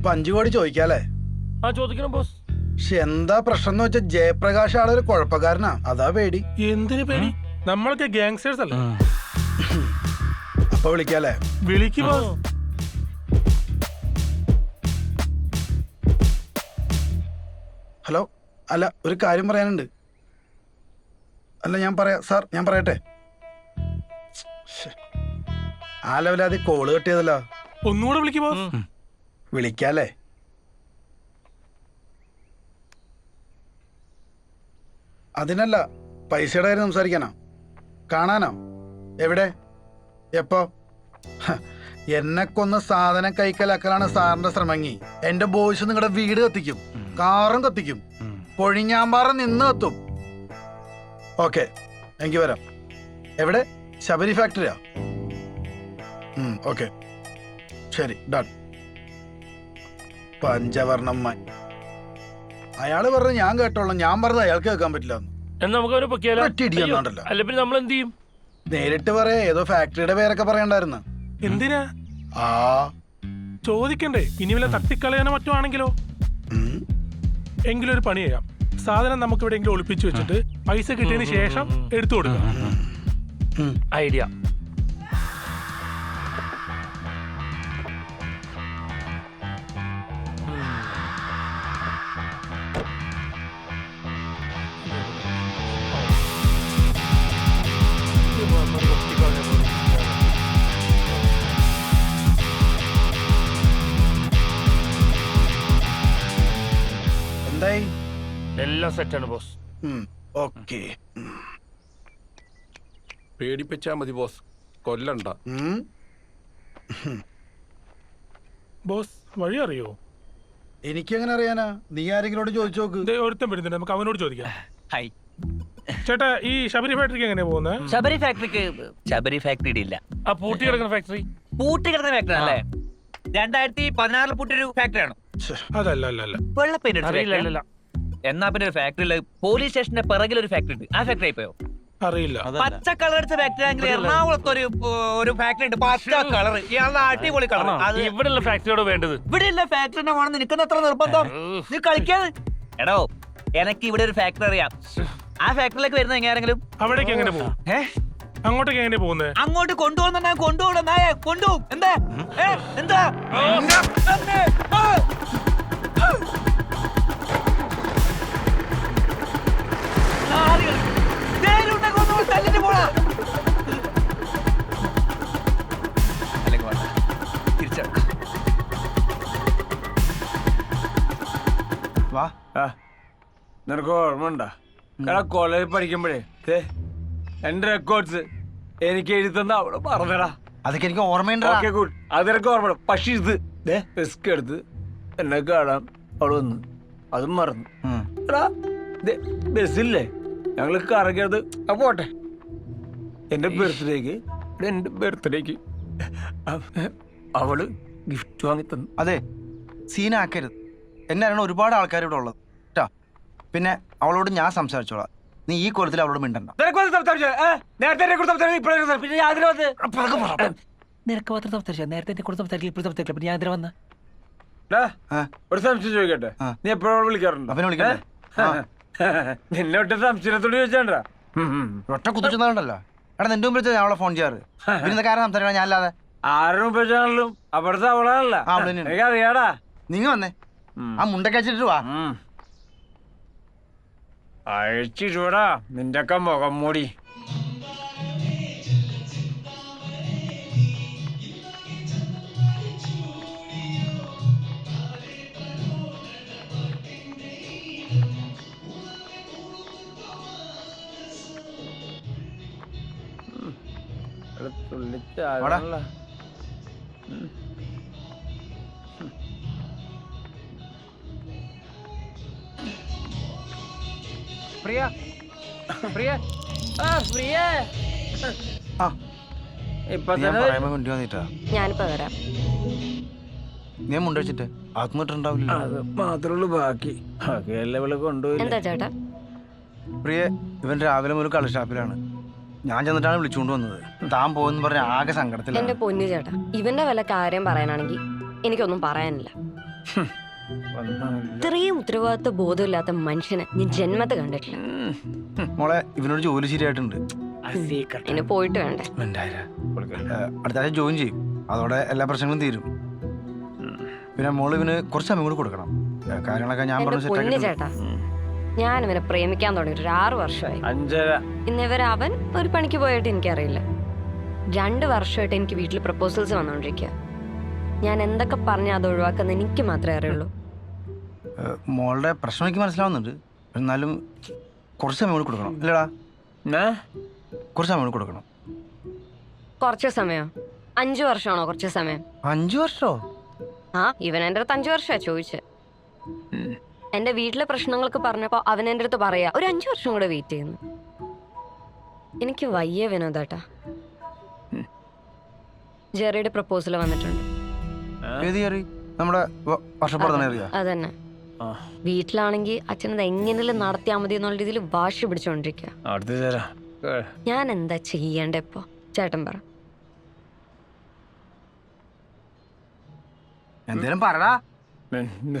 അപ്പൊ അഞ്ചു കോടി ചോദിക്കാല്ലേ ആ ചോദിക്കണം ബോസ്. പക്ഷെ എന്താ പ്രശ്നം എന്ന് വെച്ചാൽ ജയപ്രകാശ് ആളൊരു കുഴപ്പക്കാരനാ. അതാ പേടി. എന്തിനു പേടി? നമ്മളൊക്കെ ഗാങ്സ്റ്റേഴ്സ് അല്ലേ? അപ്പൊ വിളിക്കാല്ലേ വിളിക്കുമോ ഹലോ അല്ല ഒരു കാര്യം പറയാനുണ്ട്. അല്ല ഞാൻ പറയാം സാർ ഞാൻ പറയട്ടെ? ആ ലെവലാതി കോൾ കെട്ടിയതല്ലോ ഒന്നുകൂടെ വിളിക്ക് ബോസ്. വിളിക്കാല്ലേ? അതിനല്ല പൈസയുടെ കാര്യം സംസാരിക്കാനോ. കാണാനോ? എവിടെ? എപ്പോ? എന്നെ കൊന്ന് സാധനം കൈക്കലാക്കലാണ് സാറിന്റെ ശ്രമങ്ങി എന്റെ ബോയ്സ് നിങ്ങളുടെ വീട് കത്തിക്കും. കാറും കത്തിക്കും. കൊഴിഞ്ഞാമ്പാറ നിന്ന് കത്തും. ഓക്കെ എനിക്ക് വരാം. എവിടെ? ശബരി ഫാക്ടറിയാ ഓക്കെ. ശരി ഡൺ. പഞ്ചവർണമ്മ അയാൾ പറഞ്ഞു ഞാൻ കേട്ടോളാം. ഞാൻ പറഞ്ഞത് അയാൾക്ക് കേൾക്കാൻ പറ്റില്ല എന്ന്. നമുക്ക് അവനെ പൊക്കിയാലോ അയ്യോ. അല്ല പിന്നെ നമ്മൾ എന്ത് ചെയ്യും? നേരിട്ട് പറയാ. ഏതോ ഫാക്ടറിയുടെ പേരൊക്കെ പറയണ്ടായിരുന്നു. എന്തിനാ? ആ. ചോദിക്കണ്ടേ. ഇനി വല്ല തട്ടിക്കളയാനോ മറ്റോ ആണെങ്കിലോ? ഉം. എങ്കിലും ഒരു പണി ചെയ്യാം. സാധനം നമുക്ക് എവിടെയെങ്കിലും ഒളിപ്പിച്ചു വെച്ചിട്ട് പൈസ കിട്ടിയതിന് ശേഷം എടുത്തു കൊടുക്കാം. ഐഡിയ. എല്ലാം സെറ്റാണ് ബോസ്. ഓക്കെ. പേടിപ്പിച്ചാ മതി ബോസ്. കൊല്ലണ്ട. ബോസ് വഴി അറിയോ? എനിക്കെങ്ങനെ അറിയാനാ? നീ ആരെങ്കിലും ചോദിച്ചു നോക്ക്. ദേ, ഒരുത്തൻ വരുന്നുണ്ട്. നമുക്ക് അവനോട് ചോദിക്കാം. ഹായ് ചേട്ടാ ഈ ശബരി ഫാക്ടറിക്ക് എങ്ങനെയാ പോകുന്നത് ശബരി ഫാക്ടറിക്ക് ശബരി ഫാക്ടറി ഇല്ല ആ പൂട്ടി കിടക്കുന്ന ഫാക്ടറി? പൂട്ടി കിടക്കുന്ന ഫാക്ടറി അല്ലേ? രണ്ടായിരത്തി പതിനാറിൽ പൂട്ടിയൊരു ഫാക്ടറിയാണ് ആണ് അതല്ല അല്ല അല്ല. അല്ലല്ല എന്നാ പിന്നെ ഒരു ഉള്ളത് പോലീസ് സ്റ്റേഷന്റെ പിറകിൽ ഒരു ഫാക്ടറി ഉണ്ട്. ആ ഫാക്ടറി പോയോ അറിയില്ല. പച്ച കളർ അടിച്ച ഫാക്ടറി ആണെങ്കിൽ എറണാകുളത്ത് ഒരു ഒരു ഫാക്ടറി ഉണ്ട്. പച്ച കളർ ഇയാളുടെ അടിപൊളി കളർ ഇവിടെയുള്ള ഫാക്ടറിയോട് വേണ്ടത്. ഇവിടെ ഫാക്ടറിനെ ഫാക്ടറി വേണം. നിനക്കുന്ന എത്ര നിർബന്ധം? നീ കളിക്കാതെ. എടോ എനിക്ക് ഇവിടെ ഒരു ഫാക്ടറി അറിയാം. ആ ഫാക്ടറിയിലേക്ക് വരുന്ന എങ്ങനെയാണെങ്കിലും? അവിടേക്ക് എങ്ങനെ പോകും? അങ്ങോട്ടേക്ക് എങ്ങനെ പോകുന്നത് അങ്ങോട്ട് കൊണ്ടുപോകുന്ന കൊണ്ടുപോകണം നായ കൊണ്ടുപോകും. എന്താ? എന്താ? നിനക്ക് ഓർമ്മ എടാ കോളേജിൽ പഠിക്കുമ്പോഴേ എന്റെ റെക്കോർഡ്സ് എനിക്ക് എഴുതുന്ന തന്ന അവൾ പറഞ്ഞടാ. അതൊക്കെ എനിക്ക് ഓർമ്മയുണ്ട് അതിനൊക്കെ അത് ഓർമ്മ പക്ഷെ ഇത് റിസ്ക് എടുത്ത് എന്നെ കാണാൻ അവൾ വന്നു അതും മറന്നു. എടാ ബസ്സില്ലേ? ഞങ്ങൾ കറങ്ങിയത് ആ പോട്ടെ. എന്റെ ബർത്ത്ഡേക്ക് എന്റെ ബർത്ത്ഡേക്ക് അവൾ ഗിഫ്റ്റ് വാങ്ങി തന്നു. അതെ സീനാക്കരുത് എന്നെ അറിയണ ഒരുപാട് ആൾക്കാർ ഇവിടെ ഉള്ളത്. പിന്നെ അവളോട് ഞാൻ സംസാരിച്ചോളാം. നീ ഈ കൊലത്തിൽ അവളോട് മിണ്ടണ്ട. നിനക്കൊന്ന് സംസാരിച്ചോ? ഏ? നേരത്തെ എന്നെ കുറിച്ച് സംസാരിച്ചു? ഇപ്പോഴേ പിന്നെ ഞാൻ അതിന് വന്ന്? നിനക്ക് മാത്രം സംസാരിച്ചാ? നേരത്തെ എന്നെ കൊടുത്ത് സംസാരിക്കില്ല ഇപ്പോൾ സംസാരിക്കില്ല പിന്നെ ഞാൻ ഇതിൽ വന്ന? ഡാ, ഒരു സംശയം ചോദിക്കട്ടെ? നീ എപ്പോഴും വിളിക്കാറുണ്ടോ? അവനെ വിളിക്കണ്ടേ? ഏ? നിന്നെ ഒറ്റ സംശയത്തോട് ചോദിച്ചാണ്ടാ? ഒറ്റ കുത്തിച്ചെന്നുണ്ടല്ലോ എടാ നിന്റെ മുമ്പിൽ ഞാൻ അവളെ ഫോൺ ചെയ്യാറ്. പിന്നെ കാരണം സംസാരിക്കണം? ഞാൻ അല്ലാതെ. ആരുടെ ഉപയോഗിച്ചാണെങ്കിലും അവിടുത്തെ അവളാണല്ലോ. അവളെ അവൾ എനിക്കറിയാടാ. നിങ്ങ വന്നേ. ആ മുണ്ടൊക്കെ വെച്ചിട്ട് വാ. അഴിച്ചിടൂടാ നിന്റെ ഒക്കെ മുഖം മൂടി ഉം. പ്രിയ. ആ പ്രിയ. ആ. ഇപ്പൊ ഞാൻ തന്നെ പറയുമ്പോ മുണ്ടി വന്നിട്ടാ? ഞാനിപ്പോ വരാം. നീ മുണ്ട് വെച്ചിട്ട് ആത്മട്ടുണ്ടാവില്ല അത് മാത്രമുള്ളൂ ബാക്കി. ബാക്കിയെല്ലാം കൊണ്ടുപോയില്ല എന്താ ചേട്ടാ? പ്രിയ ഇവൻ രാവിലെ മുതൽ കളി ഷാപ്പിലാണ്. ഞാൻ ചെന്നിട്ടാണ് വിളിച്ചുകൊണ്ട് വന്നത്. താൻ പോകുന്ന പറഞ്ഞ ആകെ എന്റെ സങ്കടത്തിലാണ് പൊന്നു ചേട്ടാ ഇവന്റെ വല്ല കാര്യം പറയാനാണെങ്കിൽ എനിക്കൊന്നും പറയാനില്ല. ഇത്രയും ഉത്തരവാദിത്വ ബോധമില്ലാത്ത മനുഷ്യനെ ഞാൻ ജന്മത്തെ കണ്ടിട്ടില്ല. മോളെ ഇവനോട് ജോലി ശരിയായിട്ടുണ്ട്. ഇനി പോയിട്ട് വേണ്ടേ? അടുത്ത ആഴ്ച ജോയിൻ ചെയ്യും. അതോടെ എല്ലാ പ്രശ്നങ്ങളും തീരും. പിന്നെ മോൾ ഇവന് കുറച്ച് സമയം കൂടി കൊടുക്കണം. കാര്യങ്ങളൊക്കെ ഞാൻ പറഞ്ഞു ചേട്ടാ ഞാൻ ഇവനെ പ്രേമിക്കാൻ തുടങ്ങിയിട്ട് ഒരു ആറു വർഷമായി. ഇന്നിവരെ ഇന്ന് അവൻ ഒരു പണിക്ക് പോയിട്ട് എനിക്കറിയില്ല. രണ്ട് വർഷമായിട്ട് എനിക്ക് വീട്ടിൽ പ്രപ്പോസൽസ് വന്നുകൊണ്ടിരിക്കുക ഞാൻ എന്തൊക്കെ പറഞ്ഞാൽ അത് ഒഴിവാക്കുന്ന എനിക്ക് മാത്രമേ അറിയുള്ളൂ. മോളുടെ പ്രശ്നം എനിക്ക് മനസ്സിലാവുന്നുണ്ട്. എന്നാലും കുറച്ച് സമയം കൂടി കൊടുക്കണം. ഇല്ലടാ. കുറച്ച് സമയം കൂടി കൊടുക്കണം. കുറച്ച് സമയം. അഞ്ചു വർഷമാണോ കുറച്ച് സമയം? അഞ്ചു വർഷോ? ആ ഇവൻ എന്റെ അടുത്ത് അഞ്ചു വർഷമാണ് ചോദിച്ചത് എന്റെ വീട്ടിലെ പ്രശ്നങ്ങളൊക്കെ പറഞ്ഞപ്പോ അവൻ എന്റെ അടുത്ത് പറയാ ഒരു അഞ്ചു വർഷം കൂടെ വെയിറ്റ് ചെയ്യുന്നു. എനിക്ക് വയ്യ വിനോദേട്ടാ. ജെറിയുടെ പ്രപ്പോസൽ വന്നിട്ടുണ്ട്. അതന്നെ. വീട്ടിലാണെങ്കിൽ അച്ഛനത് എങ്ങനെയും നടത്തിയാൽ മതി എന്നുള്ള രീതിയിൽ വാശി പിടിച്ചോണ്ടിരിക്കുക ഞാൻ എന്താ ചെയ്യണ്ട ഇപ്പൊ? ചേട്ടൻ പറ. എന്തേലും പറടാ. എന്ത്?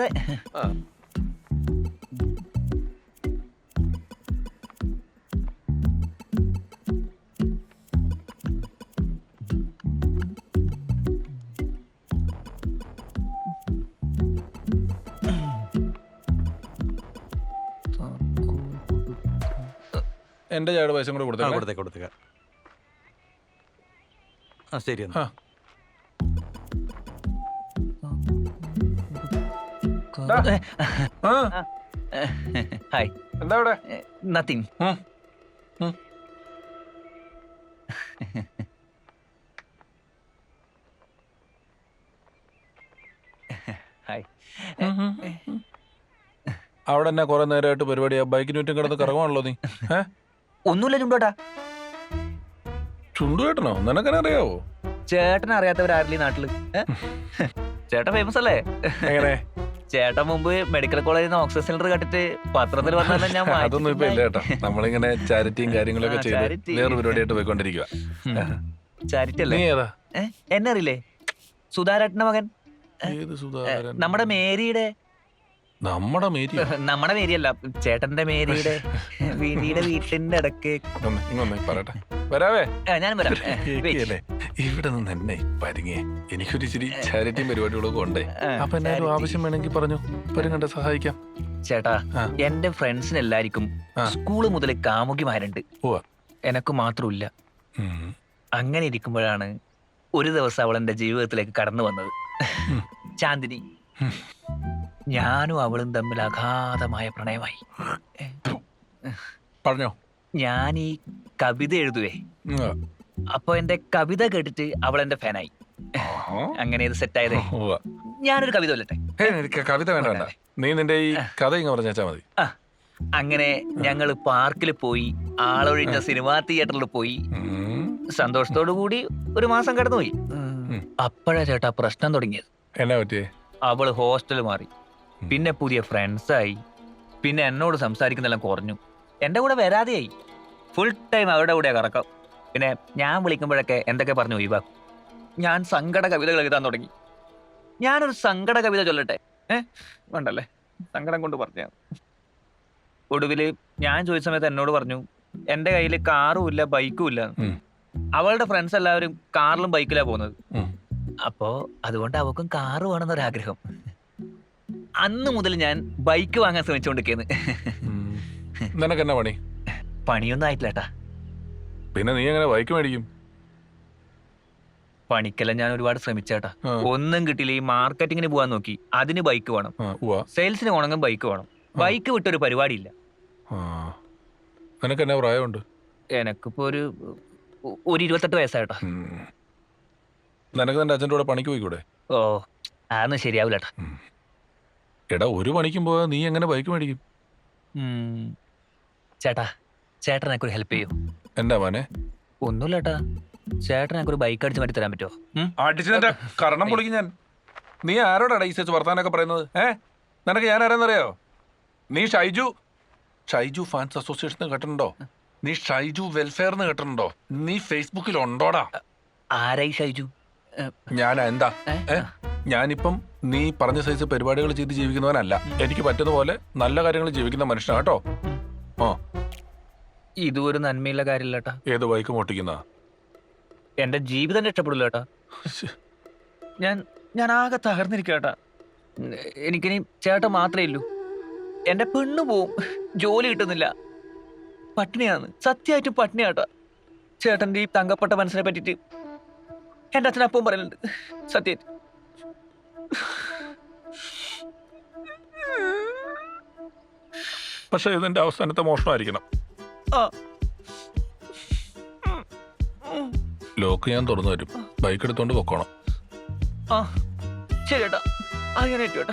വെറുതെ. എന്റെ ചാട് പൈസ കൂടെ കൊടുത്തേക്കാം. കൊടുത്തേ കൊടുത്തേക്ക് കൊടുത്തേക്ക്. ആ ശരി എന്നാ. ഹായ്. എന്താ ഇവിടെ നത്തിങ്. ഹായ്. അവിടെ തന്നെ കുറെ നേരമായിട്ട് പരിപാടിയാ ബൈക്കിന് ചുറ്റും കിടന്ന് കറങ്ങുവാണല്ലോ നീ. ഒന്നുമില്ല ചുണ്ടോട്ടാ ചുണ്ടുകേട്ടനോ നിനക്കെന്നെ അറിയാവോ ചേട്ടൻ അറിയാത്തവരാരില്ലേ ഈ നാട്ടിൽ? ചേട്ടൻ ഫേമസ് അല്ലേ? എങ്ങനെ? ചേട്ടൻ മുമ്പ് മെഡിക്കൽ കോളേജിൽ നിന്ന് ഓക്സിജൻ സിലിണ്ടർ കട്ടിട്ട് പത്രത്തിൽ വന്നാലും ഞാൻ അതൊന്നും ഇപ്പൊ ഇല്ല കേട്ടോ. നമ്മളിങ്ങനെ ചാരിറ്റിയും കാര്യങ്ങളൊക്കെ ചെയ്ത്. വേറെ പരിപാടിയായിട്ട് പോയിക്കൊണ്ടിരിക്കുക ചാരിറ്റി അല്ലേ? എന്നെ അറിയില്ലേ? സുധാരേട്ടന്റെ മകൻ. നമ്മുടെ മേരിയുടെ. നമ്മുടെ മേരി നമ്മുടെ മേരിയല്ല ചേട്ടന്റെ മേരിയുടെ വീടിയുടെ വീട്ടിന്റെ ഇടയ്ക്ക്. പറയട്ടെ. വരാവേ ഞാൻ വരാം ഏ, wait. കേക്കിയല്ലേ ഇവിടെ നിന്ന് എന്നെ പരിങ്ങേ എനിക്കൊരു ഇച്ചിരി ചാരിറ്റിയും പരിപാടികളൊക്കെ ഉണ്ടേ അപ്പൊ എന്നാലും. ആവശ്യം വേണമെങ്കിൽ പറഞ്ഞു പരിങ്ങണ്ട സഹായിക്കാം ചേട്ടാ ആ. എന്റെ ഫ്രണ്ട്സിന് എല്ലാവർക്കും ആ. സ്കൂൾ മുതൽ കാമുകിമാരുണ്ട് ഉവ്വ. എനക്ക് മാത്രമില്ല ഉം. അങ്ങനെ ഇരിക്കുമ്പോഴാണ് ഒരു ദിവസം അവൾ എന്റെ ജീവിതത്തിലേക്ക് കടന്നു വന്നത്. ചാന്ദിനി ഉം. ഞാനും അവളും തമ്മിൽ അഗാധമായ പ്രണയമായി പറഞ്ഞോ ഞാൻ ഈ കവിത എഴുതുവേ. അപ്പൊ എന്റെ കവിത കേട്ടിട്ട് അവൾ എന്റെ ഫാനായി. അങ്ങനെ ഇത് സെറ്റ് ആയതേ. ഞാനൊരു കവിത കൊല്ലട്ടെ. കവിത വേണ്ട വേണ്ട. നീ നിന്റെ ഈ കഥ ഇങ്ങ് പറഞ്ഞാ മതി. അങ്ങനെ ഞങ്ങൾ പാർക്കിൽ പോയി ആളൊഴിഞ്ഞ സിനിമാ തിയേറ്ററിൽ പോയി. സന്തോഷത്തോടു കൂടി ഒരു മാസം കടന്നുപോയി. അപ്പോഴാ ചേട്ടാ പ്രശ്നം തുടങ്ങിയത്. എന്നാ പറ്റിയേ? അവൾ ഹോസ്റ്റൽ മാറി. പിന്നെ പുതിയ ഫ്രണ്ട്സായി. പിന്നെ എന്നോട് സംസാരിക്കുന്നെല്ലാം കുറഞ്ഞു. എന്റെ കൂടെ വരാതെയായി. ഫുൾ ടൈം അവരുടെ കൂടെ കറക്കം. പിന്നെ ഞാൻ വിളിക്കുമ്പോഴൊക്കെ എന്തൊക്കെ പറഞ്ഞു ഒഴിവാക്കും. ഞാൻ സങ്കട കവിതകൾ എഴുതാൻ തുടങ്ങി. ഞാനൊരു സങ്കട കവിത ചൊല്ലട്ടെ? ഏഹ് വേണ്ടല്ലേ? സങ്കടം കൊണ്ട് പറഞ്ഞു ഒടുവിൽ ഞാൻ ചോദിച്ച സമയത്ത് എന്നോട് പറഞ്ഞു എന്റെ കയ്യിൽ കാറും ഇല്ല ബൈക്കും ഇല്ല. അവളുടെ ഫ്രണ്ട്സ് എല്ലാവരും കാറിലും ബൈക്കിലാ പോകുന്നത്. അപ്പോ അതുകൊണ്ട് അവക്കും കാറ് വേണമെന്നൊരാഗ്രഹം. അന്ന് മുതൽ ഞാൻ ബൈക്ക് വാങ്ങാൻ ശ്രമിച്ചുകൊണ്ടിരിക്കുന്നു. നിനക്ക് എന്നാ പണി? പണിയൊന്നും ആയിട്ടില്ല ഏട്ടാ പിന്നെ നീ എങ്ങനെ ബൈക്ക് മേടിക്കും? പണിക്കെല്ലാം ഞാൻ ഒരുപാട് ശ്രമിച്ചേട്ടാ. ഒന്നും കിട്ടിയില്ല. ഈ മാർക്കറ്റിങ്ങിന് പോവാൻ നോക്കി. അതിന് ബൈക്ക് വേണം. സെയിൽസിന് പോകണമെങ്കിൽ ബൈക്ക് വേണം. ബൈക്ക് വിട്ടൊരു പരിപാടിയില്ല. നിനക്ക് എന്നാ പ്രായമുണ്ട്? എനക്കിപ്പോ ഒരു ഒരു ഇരുപത്തെട്ട് വയസ്സായിട്ടാ. നിനക്ക് നിന്റെ അച്ഛന്റെ കൂടെ പണിക്ക് പോയിക്കൂടെ? ഓ അതൊന്നും ശരിയാവില്ല ഏട്ടാ എടാ ഒരു പണിക്കും പോയാൽ നീ എങ്ങനെ ബൈക്ക് മേടിക്കും. ചേട്ടാ ചേട്ടൻ എനിക്കൊരു ഹെൽപ്പ് ചെയ്യൂ. എന്താ മോനെ? ഒന്നുമില്ല ഏട്ടാ ചേട്ടൻ എനിക്കൊരു ബൈക്ക് അടിച്ച് മാറ്റി തരാൻ പറ്റുമോ? ഉം? അടിച്ച് നിന്റെ കരണം പൊളിക്കും ഞാൻ. നീ ആരോടാണ് ഈ സച്ച് വർത്താനൊക്കെ പറയുന്നത്? ഏ? നിനക്ക് ഞാൻ ആരാന്നറിയോ? നീ ഷൈജു. ഷൈജു ഫാൻസ് അസോസിയേഷൻ കേട്ടിട്ടുണ്ടോ? നീ ഷൈജു വെൽഫെയർ എന്ന് കേട്ടിട്ടുണ്ടോ? നീ ഫേസ്ബുക്കിൽ ഉണ്ടോടാ? ആരായി ഷൈജു? ഞാൻ എന്താ? ഞാനിപ്പം നീ പറഞ്ഞ സൈസ് പരിപാടികൾ ചെയ്ത് ജീവിക്കുന്നവനല്ല. എനിക്ക് പറ്റുന്ന പോലെ നല്ല കാര്യങ്ങൾ ജീവിക്കുന്ന മനുഷ്യനാണ് കേട്ടോ? ആ. ഇതും ഒരു നന്മയുള്ള കാര്യമില്ല ഏട്ടാ. ഏത് ബൈക്ക് മോട്ടിക്കുന്ന എന്റെ ജീവിതം രക്ഷപ്പെടില്ല ഏട്ടാ. ഞാൻ ഞാൻ ആകെ തകർന്നിരിക്കട്ടാ എനിക്കിനി ചേട്ട മാത്രമേ ഉള്ളൂ. എന്റെ പെണ്ണ് പോവും. ജോലി കിട്ടുന്നില്ല. പട്ടിണിയാണ്. സത്യമായിട്ടും പട്ടിണിയാട്ടാ ചേട്ടന്റെ ഈ തങ്കപ്പെട്ട മനസ്സിനെ പറ്റിയിട്ട് എന്റെ അച്ഛനപ്പം പറയുന്നുണ്ട്. സത്യമായിട്ട്. പക്ഷെ ഇതിന്റെ അവസാനത്തെ മോഷണമായിരിക്കണം. ആ. ലോക്ക് ഞാൻ തുറന്നു തരും ബൈക്ക് എടുത്തോണ്ട് പൊക്കോണം. ആ. ശരി ചേട്ടാ അങ്ങനെ ഏട്ടാ.